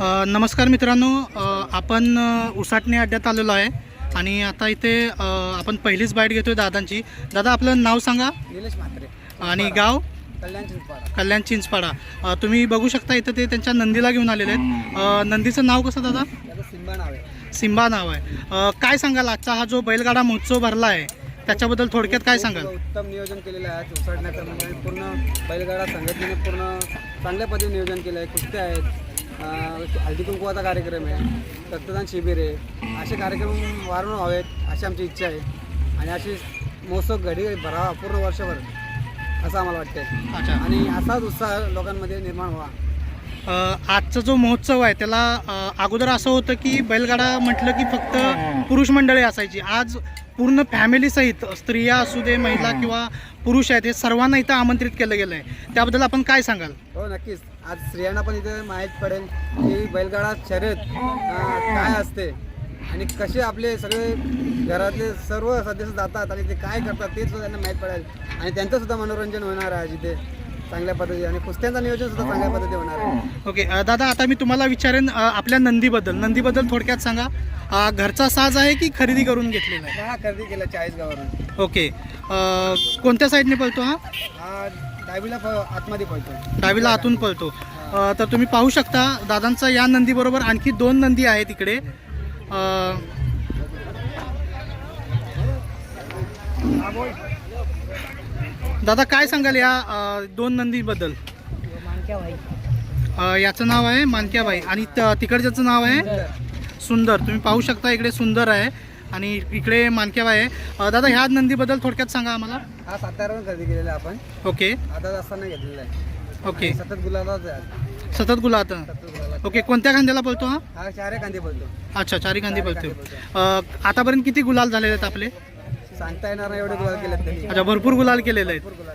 नमस्कार मित्रांनो. आपण उसाटणे अड्ड्यात आलेलो आहे. आणि आता इथे आपण पहिलीच बाईट घेतोय दादांची. दादा आपलं नाव सांगा. निलेश म्हात्रे. आणि गाव? कल्याण चिंचपाडा. कल्याण चिंचपाडा. तुम्ही बघू शकता इथं ते त्यांच्या नंदीला घेऊन आलेले आहेत. नंदीचं नाव कसं दादा? सिम्बा नाव आहे. सिम्बा नाव आहे. काय सांगाल? आजचा हा जो बैलगाडा महोत्सव भरला आहे त्याच्याबद्दल थोडक्यात काय सांगाल? उत्तम नियोजन केलेलं आहे उसाडण्याचं म्हणजे पूर्ण बैलगाडा संघटनेने पूर्ण चांगल्या पद्धतीने नियोजन केलं आहे. कुस्त्या आहेत हळदी कुंकवाचा कार्यक्रम आहे रक्तदान शिबिर आहे. असे कार्यक्रम वारंवार व्हावेत अशी आमची इच्छा आहे. आणि अशी महोत्सव घडी भरावा पूर्ण वर्षभर असं आम्हाला वाटतंय. अच्छा. आणि असाच उत्साह लोकांमध्ये निर्माण व्हावा आजचा जो महोत्सव आहे त्याला अगोदर असं होतं की बैलगाडा म्हटलं की फक्त पुरुष मंडळी असायची. आज पूर्ण फॅमिलीसहित स्त्रिया असू दे महिला किंवा पुरुष आहेत हे सर्वांना इथं आमंत्रित केलं गेलं आहे त्याबद्दल आपण काय सांगाल? हो नक्कीच. आज स्त्रियांना पण इथे माहीत पडेल की बैलगाडा शर्यत काय असते आणि कसे आपले सगळे घरातले सर्व सदस्य जातात आणि ते काय करतात ते सुद्धा त्यांना माहीत पडेल. आणि त्यांचं सुद्धा मनोरंजन होणार आहे आज इथे. चांगल्या पद्धतीने आणि कुस्त्यांचं नियोजन सुद्धा चांगल्या पद्धतीने होणार आहे. ओके अ, दादा आता मी तुम्हाला विचारेन अ, आपल्या नंदीबद्दल. नंदीबद्दल थोडक्यात सांगा अ, घरचा साज आहे की खरेदी करून घेतलेला आहे? हा खरेदी केला चाळीस गावावरून. ओके अ, कोणत्या साईडने पळतो हा? हा डावीला प- आतमध्ये पळतो. डावीला आतून पळतो. अ, तर तुम्ही पाहू शकता दादांचा या नंदीबरोबर आणखी दोन नंदी आहेत इकडे. अ, दादा काय सांगाल या अ, दोन नंदीबद्दल? अ, याचं नाव आहे मानक्याबाई आणि त- तिकडच्याचं नाव आहे सुंदर. तुम्ही पाहू शकता इकडे सुंदर आहे आणि इकडे मानक्याबाई आहे. अ, दादा ह्या नंदीबद्दल थोडक्यात सांगा आम्हाला. हा साताऱ्यावरून खरेदी केलेला आहे आपण. ओके. आता असताना घेतलेला आहे. ओके. सतत गुलाबाच आहे. सतत गुलाब सतत ओके कोणत्या खांद्याला पळतो हा? हा चारे कांदे बोलतो अच्छा चारी कांदी चारी पळतो. कांदे अ, आतापर्यंत किती गुलाल झालेले आहेत आपले? सांगता येणार नाही एवढे गुलाब केलेत त्यांनी. अच्छा भरपूर गुलाल केलेले आहेत. भरपूर.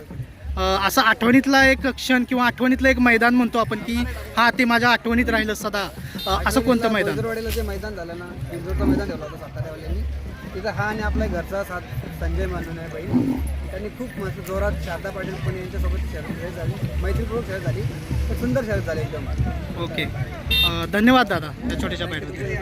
अ, असं आठवणीतला एक क्षण किंवा आठवणीतलं एक मैदान म्हणतो आपण की हा ते माझ्या आठवणीत राहिलं सदा. अ, असं कोणतं मैदान? गुजरवाडीला जे मैदान झालं ना गुजरचं मैदान ठेवलं होतं साताऱ्यावाल्यांनी. तिथं हा आणि आपला घरचा साथ संजय म्हणून आहे बहीण. त्यांनी खूप मस्त जोरात शारदा पाटील पण यांच्यासोबत शर्यत खेळ झाली. मैत्रीपूर्वक शर्यत झाली. तर सुंदर शर्यत झाली एकदम. ओके. अ, धन्यवाद दादा या छोट्याशा बाईटमध्ये